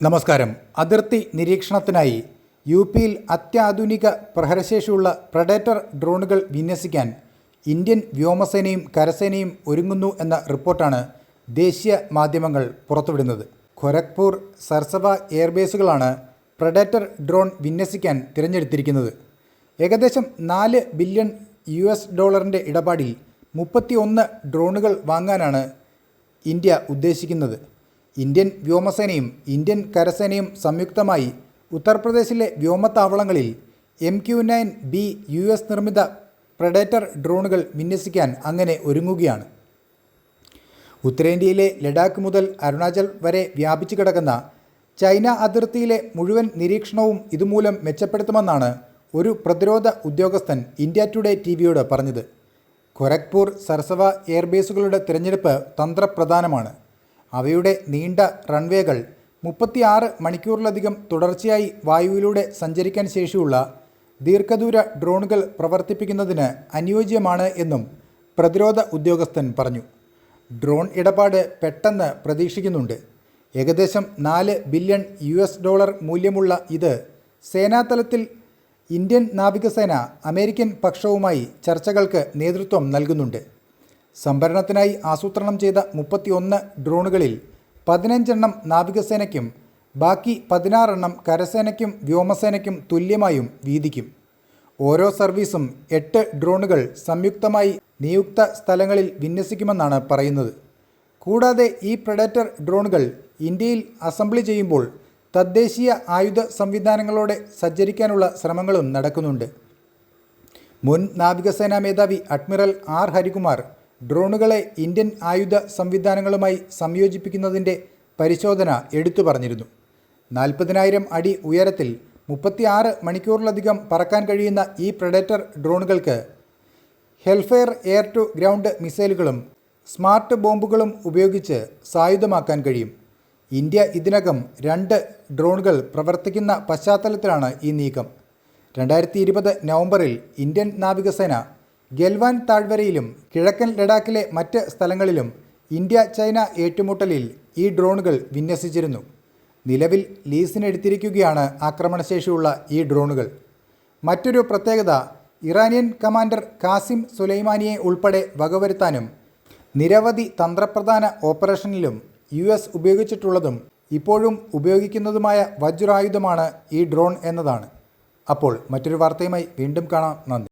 നമസ്കാരം. അതിർത്തി നിരീക്ഷണത്തിനായി യു പിയിൽ അത്യാധുനിക പ്രഹരശേഷിയുള്ള പ്രഡേറ്റർ ഡ്രോണുകൾ വിന്യസിക്കാൻ ഇന്ത്യൻ വ്യോമസേനയും കരസേനയും ഒരുങ്ങുന്നു എന്ന റിപ്പോർട്ടാണ് ദേശീയ മാധ്യമങ്ങൾ പുറത്തുവിടുന്നത്. ഖൊരഗ്പൂർ സർസവ എയർബേസുകളാണ് പ്രഡേറ്റർ ഡ്രോൺ വിന്യസിക്കാൻ തിരഞ്ഞെടുത്തിരിക്കുന്നത്. ഏകദേശം നാല് ബില്യൺ യു എസ് ഡോളറിന്റെ ഇടപാടിൽ മുപ്പത്തിയൊന്ന് ഡ്രോണുകൾ വാങ്ങാനാണ് ഇന്ത്യ ഉദ്ദേശിക്കുന്നത്. ഇന്ത്യൻ വ്യോമസേനയും ഇന്ത്യൻ കരസേനയും സംയുക്തമായി ഉത്തർപ്രദേശിലെ വ്യോമത്താവളങ്ങളിൽ M Q nine B U S നിർമ്മിത പ്രഡേറ്റർ ഡ്രോണുകൾ വിന്യസിക്കാൻ അങ്ങനെ ഒരുങ്ങുകയാണ്. ഉത്തരേന്ത്യയിലെ ലഡാക്ക് മുതൽ അരുണാചൽ വരെ വ്യാപിച്ചു കിടക്കുന്ന ചൈന അതിർത്തിയിലെ മുഴുവൻ നിരീക്ഷണവും ഇതുമൂലം മെച്ചപ്പെടുത്തുമെന്നാണ് ഒരു പ്രതിരോധ ഉദ്യോഗസ്ഥൻ ഇന്ത്യ ടുഡേ ടി വിയോട് പറഞ്ഞത്. ഖൊരഗ്പൂർ സർസവ എയർബേസുകളുടെ തിരഞ്ഞെടുപ്പ് തന്ത്രപ്രധാനമാണ്. അവയുടെ നീണ്ട റൺവേകൾ മുപ്പത്തിയാറ് മണിക്കൂറിലധികം തുടർച്ചയായി വായുവിലൂടെ സഞ്ചരിക്കാൻ ശേഷിയുള്ള ദീർഘദൂര ഡ്രോണുകൾ പ്രവർത്തിപ്പിക്കുന്നതിന് അനുയോജ്യമാണ് എന്നും പ്രതിരോധ ഉദ്യോഗസ്ഥൻ പറഞ്ഞു. ഡ്രോൺ ഇടപാട് പെട്ടെന്ന് പ്രതീക്ഷിക്കുന്നുണ്ട്. ഏകദേശം നാല് ബില്യൺ യു എസ് ഡോളർ മൂല്യമുള്ള ഇത് സേനാതലത്തിൽ ഇന്ത്യൻ നാവികസേന അമേരിക്കൻ പക്ഷവുമായി ചർച്ചകൾക്ക് നേതൃത്വം നൽകുന്നുണ്ട്. സംഭരണത്തിനായി ആസൂത്രണം ചെയ്ത മുപ്പത്തിയൊന്ന് ഡ്രോണുകളിൽ പതിനഞ്ചെണ്ണം നാവികസേനയ്ക്കും ബാക്കി പതിനാറെണ്ണം കരസേനയ്ക്കും വ്യോമസേനയ്ക്കും തുല്യമായും വീതിക്കും. ഓരോ സർവീസും എട്ട് ഡ്രോണുകൾ സംയുക്തമായി നിയുക്ത സ്ഥലങ്ങളിൽ വിന്യസിക്കുമെന്നാണ് പറയുന്നത്. കൂടാതെ ഈ പ്രഡേറ്റർ ഡ്രോണുകൾ ഇന്ത്യയിൽ അസംബ്ലി ചെയ്യുമ്പോൾ തദ്ദേശീയ ആയുധ സംവിധാനങ്ങളോടെ സജ്ജരിക്കാനുള്ള ശ്രമങ്ങളും നടക്കുന്നുണ്ട്. മുൻ നാവികസേനാ മേധാവി അഡ്മിറൽ ആർ. ഹരികുമാർ ഡ്രോണുകളെ ഇന്ത്യൻ ആയുധ സംവിധാനങ്ങളുമായി സംയോജിപ്പിക്കുന്നതിന്റെ പരിശോധന എടുത്തു പറഞ്ഞിരുന്നു. നാൽപ്പതിനായിരം അടി ഉയരത്തിൽ മുപ്പത്തിയാറ് മണിക്കൂറിലധികം പറക്കാൻ കഴിയുന്ന ഈ പ്രഡേറ്റർ ഡ്രോണുകൾക്ക് ഹെൽഫെയർ എയർ ടു ഗ്രൗണ്ട് മിസൈലുകളും സ്മാർട്ട് ബോംബുകളും ഉപയോഗിച്ച് സായുധമാക്കാൻ കഴിയും. ഇന്ത്യ ഇതിനകം രണ്ട് ഡ്രോണുകൾ പ്രവർത്തിക്കുന്ന പശ്ചാത്തലത്തിലാണ് ഈ നീക്കം. രണ്ടായിരത്തി ഇരുപത് നവംബറിൽ ഇന്ത്യൻ നാവികസേന ഗൽവാൻ താഴ്വരയിലും കിഴക്കൻ ലഡാക്കിലെ മറ്റ് സ്ഥലങ്ങളിലും ഇന്ത്യ ചൈന ഏറ്റുമുട്ടലിൽ ഈ ഡ്രോണുകൾ വിന്യസിച്ചിരുന്നു. നിലവിൽ ലീസിനെടുത്തിരിക്കുകയാണ് ആക്രമണശേഷിയുള്ള ഈ ഡ്രോണുകൾ. മറ്റൊരു പ്രത്യേകത ഇറാനിയൻ കമാൻഡർ കാസിം സുലൈമാനിയെ ഉൾപ്പെടെ വകവരുത്താനും നിരവധി തന്ത്രപ്രധാന ഓപ്പറേഷനിലും യു എസ് ഉപയോഗിച്ചിട്ടുള്ളതും ഇപ്പോഴും ഉപയോഗിക്കുന്നതുമായ വജ്രായുധമാണ് ഈ ഡ്രോൺ എന്നതാണ്. അപ്പോൾ മറ്റൊരു വാർത്തയുമായി വീണ്ടും കാണാം. നന്ദി.